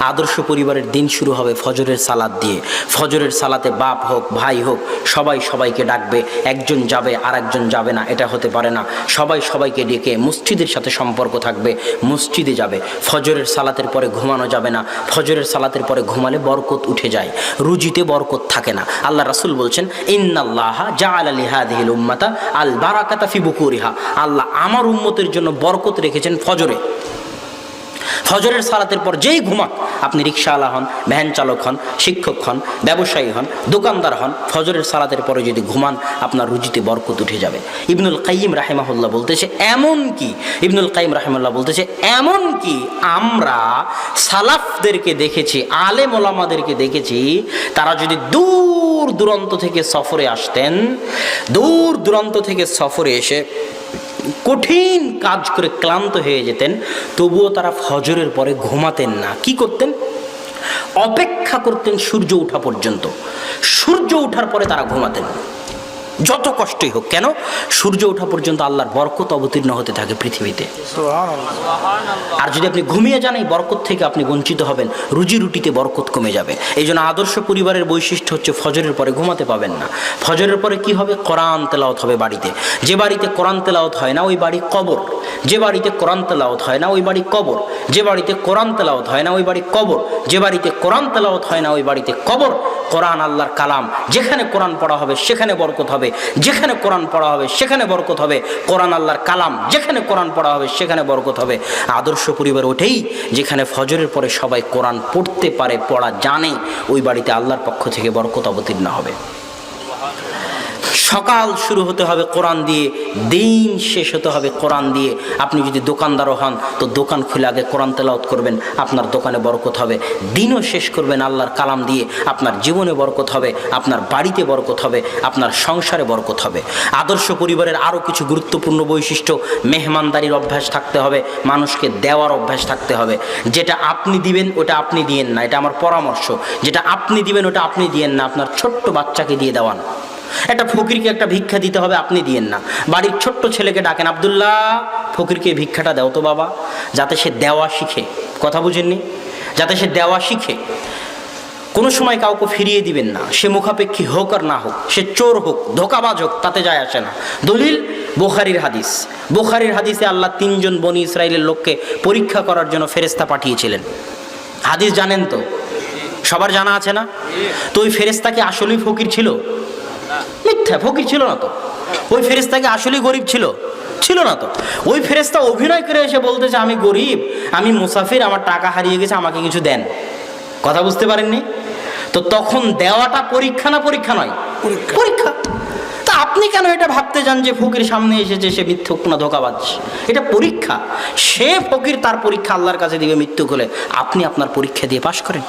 আদর্শ পরিবারের দিন শুরু হবে ফজরের সালাদ দিয়ে। ফজরের সালাতে বাপ হোক, ভাই হোক, সবাই সবাইকে ডাকবে, একজন যাবে আর একজন যাবে না, এটা হতে পারে না। সবাই সবাইকে ডেকে মসজিদের সাথে সম্পর্ক থাকবে, মসজিদে যাবে। ফজরের সালাতের পরে ঘুমানো যাবে না। ফজরের সালাতের পরে ঘুমালে বরকত উঠে যায়। রুজিতে বরকত থাকে না। আল্লাহ রাসুল বলছেন, ইন্নাল্লাহ জাআল আলিহাদিল উম্মাতা আল বারাকাতা ফি বুকুরিহা। আল্লাহ আমার উম্মতের জন্য বরকত রেখেছেন ফজরে। ফজরের সালাতের পর যেই ঘুমাক, আপনি রিক্সাওয়ালা হন, ভ্যান চালক হন, শিক্ষক হন, ব্যবসায়ী হন, দোকানদার হন, ফজরের সালাতের পরে যদি ঘুমান, আপনার রুজিতে বরকত উঠে যাবে। ইবনুল কাইম রাহেমাহুল্লাহ বলতেছে, এমন কি? ইবনুল কাইম রাহেমাল্লাহ বলতেছে, এমন কি? আমরা সালাফদেরকে দেখেছি, আলেম ওলামাদেরকে দেখেছি, তারা যদি দূর দূরান্ত থেকে সফরে আসতেন, দূর দূরান্ত থেকে সফরে এসে কঠিন কাজ করে ক্লান্ত হয়ে যেতেন, তবুও তারা ফজরের পরে ঘুমাতেন না। কি করতেন? অপেক্ষা করতেন সূর্য ওঠা পর্যন্ত। সূর্য ওঠার পরে তারা ঘুমাতেন। যত কষ্টই হোক কেন? সূর্য ওঠা পর্যন্ত আল্লাহর বরকত অবতীর্ণ হতে থাকে পৃথিবীতে। আর যদি আপনি ঘুমিয়ে যান এই বরকত থেকে আপনি বঞ্চিত হবেন রুজি রুটিতে বরকত কমে যাবে। এই জন্য আদর্শ পরিবারের বৈশিষ্ট্য হচ্ছে ফজরের পরে ঘুমাতে পাবেন না। ফজরের পরে কি হবে? কোরআন তেলাওত হবে বাড়িতে। যে বাড়িতে কোরআন তেলাওত হয় না ওই বাড়ি কবর। যে বাড়িতে কোরআন তেলাওত হয় না ওই বাড়ি কবর। যে বাড়িতে কোরআন তেলাওত হয় না ওই বাড়ি কবর। যে বাড়িতে কোরআন তেলাওত হয় না ওই বাড়িতে কবর। কোরআন আল্লাহর কালাম। যেখানে কোরআন পড়া হবে, সেখানে বরকত হবে। যেখানে কোরআন পড়া হবে, সেখানে বরকত হবে। কোরআন আল্লাহর কালাম, যেখানে কোরআন পড়া হবে, সেখানে বরকত হবে। আদর্শ পরিবার ওঠেই যেখানে ফজরের পরে সবাই কোরআন পড়তে পারে, পড়া জানে, ওই বাড়িতে আল্লাহর পক্ষ থেকে বরকত অবতীর্ণ হবে। সকাল শুরু হতে হবে কোরআন দিয়ে, দিন শেষ হতে হবে কোরআন দিয়ে। আপনি যদি দোকানদারও হন, তো দোকান খুলে আগে কোরআন তেলাওত করবেন, আপনার দোকানে বরকত হবে। দিনও শেষ করবেন আল্লাহর কালাম দিয়ে, আপনার জীবনে বরকত হবে, আপনার বাড়িতে বরকত হবে, আপনার সংসারে বরকত হবে। আদর্শ পরিবারের আরও কিছু গুরুত্বপূর্ণ বৈশিষ্ট্য, মেহমানদারির অভ্যাস থাকতে হবে, মানুষকে দেওয়ার অভ্যাস থাকতে হবে। যেটা আপনি দিবেন, ওটা আপনি দিয়েন না, এটা আমার পরামর্শ। যেটা আপনি দিবেন, ওটা আপনি দিয়েন না, আপনার ছোট্ট বাচ্চাকে দিয়ে দেওয়ান একটা ফকিরকে একটা ভিক্ষা দিতে হবে, আপনি দিয়েন না। বাড়ির ছোট্ট ছেলেকে ডাকেন, আবদুল্লাহ, ফকিরকে ভিক্ষাটা দাও তো বাবা, যাতে সে দেওয়া শিখে। কথা বুঝেননি? যাতে সে দেওয়া শিখে। কোনো সময় কাউকে ফিরিয়ে দিবেন না, সে মুখাপেক্ষী হোক আর না হোক, সে চোর হোক, ধোকাবাজ হোক, তাতে যায় আসে না। দলিল, বোখারির হাদিস। বোখারির হাদিসে আল্লাহ তিনজন বনি ইসরায়েলের লোককে পরীক্ষা করার জন্য ফেরেস্তা পাঠিয়েছিলেন। হাদিস জানেন তো? সবার জানা আছে না? তো ওই ফেরেস্তা কি আসলেই ফকির ছিল? মিথ্যা ফকির ছিল না তো। ওই ফেরেস্তাকে আসলেই গরিব ছিল। ছিল না তো। ওই ফেরেস্তা অভিনয় করে এসে বলতেছে আমি গরিব আমি মুসাফির আমার টাকা হারিয়ে গেছে আমাকে কিছু দেন। কথা বুঝতে পারেননি? তো তখন দেওয়াটা পরীক্ষা না পরীক্ষা নয়? পরীক্ষা। তা আপনি কেন এটা ভাবতে যান যে ফকির সামনে এসেছে সে মিথ্যুক না ধোকাবাজ? এটা পরীক্ষা। সে ফকির তার পরীক্ষা আল্লাহর কাছে দিবে মৃত্যু হলে আপনি আপনার পরীক্ষা দিয়ে পাশ করেন।